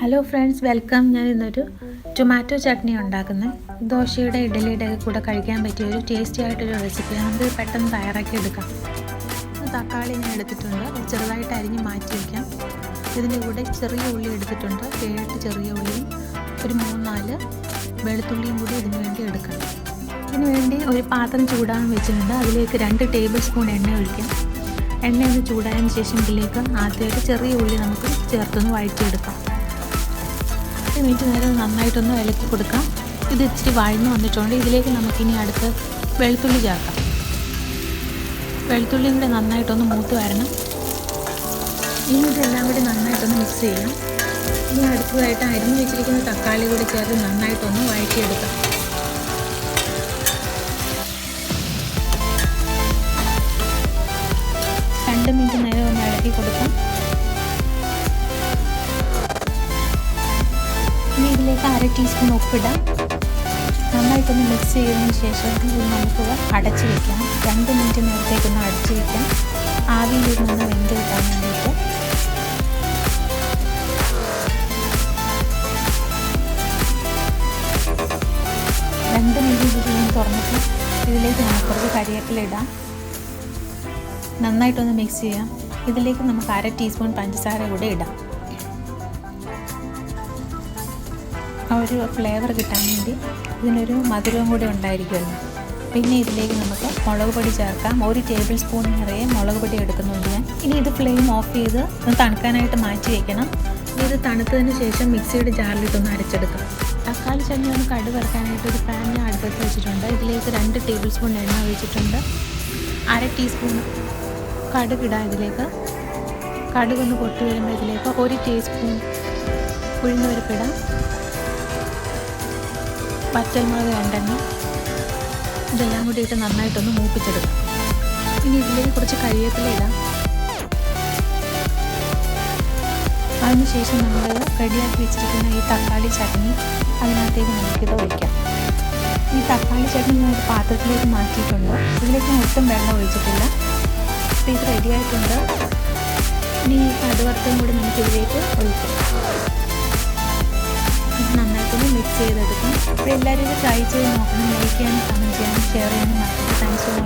Hello friends welcome ഞാൻ ഇന്നൊരു tomato chutney ഉണ്ടാക്കുന്നത് ദോശയുടെ ഇഡലിയുടെ ഒക്കെ കൂടെ കഴിക്കാൻ പറ്റിയ ഒരു ടേസ്റ്റി ആയിട്ടൊരു റെസിപ്പി നമുക്ക് പെട്ടെന്ന് തയ്യാറാക്കി എടുക്കാം. തക്കാളി ഞാൻ എടുത്തിട്ടുണ്ട്. ചെറുതായിട്ട് അരിഞ്ഞ് മാറ്റി വയ്ക്കാം ഇതിന്റെ കൂടെ ചെറിയ ഉള്ളി എടുത്തിട്ടുണ്ട്. ഏഴെട്ട് ചെറിയ ഉള്ളിയും ഒരു മൂന്നാൽ വെളുത്തുള്ളിയും കൂടി ഇതിന് വേണ്ടി എടുക്കാം. ഇതിന് വേണ്ടി ഒരു പാത്രം ചൂടാൻ വെച്ചിട്ടുണ്ട്. അതിലേക്ക് രണ്ട് ടേബിൾ സ്പൂൺ എണ്ണ ഒഴിക്കാം. എണ്ണ ഒന്ന് ചൂടായതിന് ശേഷം ഇതിലേക്ക് ആദ്യമായിട്ട് ചെറിയ ഉള്ളി നമുക്ക് ചേർത്തൊന്ന് വഴറ്റിയെടുക്കാം. പത്ത് മിനിറ്റ് നേരം നന്നായിട്ടൊന്ന് ഇളക്കി കൊടുക്കാം. ഇത് ഇച്ചിരി വഴന്ന് വന്നിട്ടുണ്ട്. ഇതിലേക്ക് നമുക്കിനി അടുത്ത് വെളുത്തുള്ളി ചേർക്കാം. വെളുത്തുള്ളിയും കൂടെ നന്നായിട്ടൊന്ന് മൂത്ത് വരണം. ഇനി ഇതെല്ലാം കൂടി നന്നായിട്ടൊന്ന് മിക്സ് ചെയ്യാം. ഇനി അടുത്തതായിട്ട് അരിഞ്ഞു വെച്ചിരിക്കുന്ന തക്കാളി കൂടി ചേർത്ത് നന്നായിട്ടൊന്ന് വഴറ്റിയെടുക്കാം. രണ്ട് മിനിറ്റ് നേരം ഒന്ന് ഇളക്കി കൊടുക്കാം. ഇതിലേക്ക് അര ടീസ്പൂൺ ഉപ്പിടാം. നന്നായിട്ടൊന്ന് മിക്സ് ചെയ്തതിന് ശേഷം ഇത് നമുക്ക് അടച്ച് വയ്ക്കാം രണ്ട് മിനിറ്റ് നേരത്തേക്കൊന്ന് അടച്ച് വയ്ക്കാം നിന്ന് വെന്ത് കിട്ടാൻ വേണ്ടിയിട്ട്. രണ്ട് മിനിറ്റ് ഇത് ഞാൻ തുറന്നിട്ട് ഇതിലേക്ക് നമുക്ക് കുറച്ച് കരിവേപ്പില ഇടാം. നന്നായിട്ടൊന്ന് മിക്സ് ചെയ്യാം. ഇതിലേക്ക് നമുക്ക് അര ടീസ്പൂൺ പഞ്ചസാര കൂടെ ഇടാം. ആ ഒരു ഫ്ലേവർ കിട്ടാൻ വേണ്ടി ഇതിനൊരു മധുരവും കൂടി ഉണ്ടായിരിക്കുമല്ലോ. പിന്നെ ഇതിലേക്ക് നമുക്ക് മുളക് പൊടി ചേർക്കാം. ഒരു ടേബിൾ സ്പൂൺ നിറയെ മുളക് പൊടി എടുക്കുന്നുണ്ട് ഞാൻ. ഇനി ഇത് ഫ്ലെയിം ഓഫ് ചെയ്ത് ഒന്ന് തണുക്കാനായിട്ട് മാറ്റി വയ്ക്കണം ഇത് തണുത്തതിന് ശേഷം മിക്സിയുടെ ജാറിലിട്ടൊന്ന് അരച്ചെടുക്കാം. തക്കാളി ചട്നി ഒന്ന് കടു വറക്കാനായിട്ട് ഒരു പാൻ ഞാൻ അടുപ്പത്ത് വെച്ചിട്ടുണ്ട്. ഇതിലേക്ക് രണ്ട് ടേബിൾ സ്പൂൺ എണ്ണ ഒഴിച്ചിട്ടുണ്ട്. അര ടീസ്പൂൺ കടുക് ഇടാം ഇതിലേക്ക്. കടുക് ഒന്ന് പൊട്ടി വരുമ്പോൾ ഇതിലേക്ക് ഒരു ടീസ്പൂൺ ഉഴുന്നുപരിപ്പിടാം പച്ചമുളക് രണ്ടെണ്ണം. ഇതെല്ലാം കൂടി ഇട്ട് നന്നായിട്ടൊന്ന് മൂപ്പിച്ചെടുക്കാം. ഇനി ഇതിലേക്ക് കുറച്ച് കരിയേപ്പില ഇടാം. അതിനുശേഷം നമ്മൾ റെഡിയാക്കി വെച്ചിരിക്കുന്ന ഈ തക്കാളി ചട്നി അതിനകത്തേക്ക് നമുക്കിത് ഒഴിക്കാം. ഈ തക്കാളി ചട്നി ഞാൻ ഒരു പാത്രത്തിലേക്ക് മാറ്റിയിട്ടുണ്ട്. ഇതിലേക്ക് മൊത്തം വെള്ളം ഒഴിച്ചിട്ടില്ല. അപ്പോൾ ഇത് റെഡിയായിട്ടുണ്ട് ഇനി ഈ കൂടി നമുക്ക് ഇതിലേക്ക് ഒഴിക്കാം. ചെയ്തെടുക്കും അപ്പോൾ എല്ലാവരും ഇത് ട്രൈ ചെയ്ത് നോക്കണം ലൈക്ക് ചെയ്യാനും കമന്റ് ചെയ്യാനും ഷെയർ ചെയ്യാനും മറക്കരുത്. Thanks for